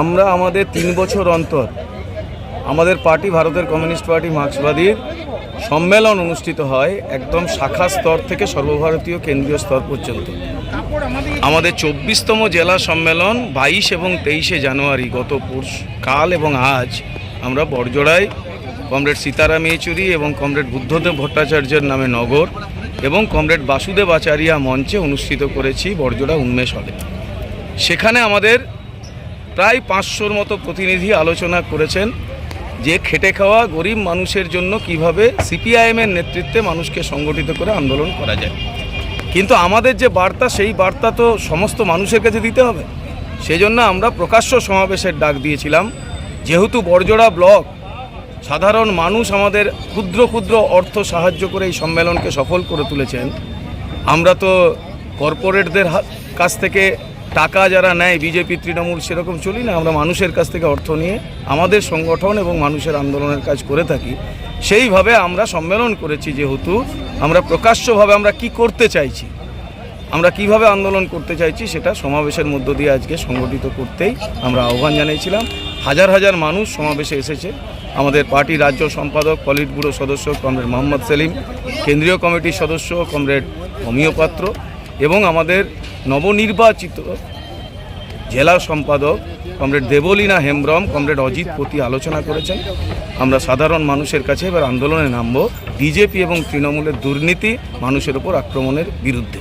আমরা আমাদের তিন বছর অন্তর আমাদের পার্টি, ভারতের কমিউনিস্ট পার্টি, মার্ক্সবাদীর সম্মেলন অনুষ্ঠিত হয় একদম শাখা স্তর থেকে সর্বভারতীয় কেন্দ্রীয় স্তর পর্যন্ত। আমাদের চব্বিশতম জেলা সম্মেলন বাইশ এবং তেইশে জানুয়ারি, গত কাল এবং আজ আমরা বড়জোড়ায় কমরেড সীতারাম ইয়েচুরি এবং কমরেড বুদ্ধদেব ভট্টাচার্যের নামে নগর এবং কমরেড বাসুদেব আচারিয়া মঞ্চে অনুষ্ঠিত করেছি বড়জোড়া উন্মেষ হলে। সেখানে আমাদের প্রায় পাঁচশোর মতো প্রতিনিধি আলোচনা করেছেন যে খেটে খাওয়া গরিব মানুষের জন্য কীভাবে সিপিআইএমের নেতৃত্বে মানুষকে সংগঠিত করে আন্দোলন করা যায়। কিন্তু আমাদের যে বার্তা, সেই বার্তা তো সমস্ত মানুষের কাছে দিতে হবে। সেজন্য আমরা প্রকাশ্য সমাবেশের ডাক দিয়েছিলাম। যেহেতু বড়জোড়া ব্লক, সাধারণ মানুষ আমাদের ক্ষুদ্র ক্ষুদ্র অর্থ সাহায্য করে এই সম্মেলনকে সফল করে তুলেছেন। আমরা তো কর্পোরেটদের কাছ থেকে টাকা যারা নেয়, বিজেপি, তৃণমূল, সেরকম চলি না। আমরা মানুষের কাছ থেকে অর্থ নিয়ে আমাদের সংগঠন এবং মানুষের আন্দোলনের কাজ করে থাকি। সেইভাবে আমরা সম্মেলন করেছি যেহেতু, আমরা প্রকাশ্যভাবে আমরা কি করতে চাইছি, আমরা কীভাবে আন্দোলন করতে চাইছি সেটা সমাবেশের মধ্য দিয়ে আজকে সংগঠিত করতেই আমরা আহ্বান জানিয়েছিলাম। হাজার হাজার মানুষ সমাবেশে এসেছে। আমাদের পার্টি রাজ্য সম্পাদক, পলিট ব্যুরো সদস্য কমরেড মোহাম্মদ সেলিম, কেন্দ্রীয় কমিটির সদস্য কমরেড অমিয় পাত্র এবং আমাদের নবনির্বাচিত জেলা সম্পাদক কমরেড দেবলীনা হেমব্রম, কমরেড অজিত প্রতি আলোচনা করেছেন। আমরা সাধারণ মানুষের কাছে এবার আন্দোলনে নামব। বিজেপি এবং তৃণমূলের দুর্নীতি মানুষের ওপর আক্রমণের বিরুদ্ধে।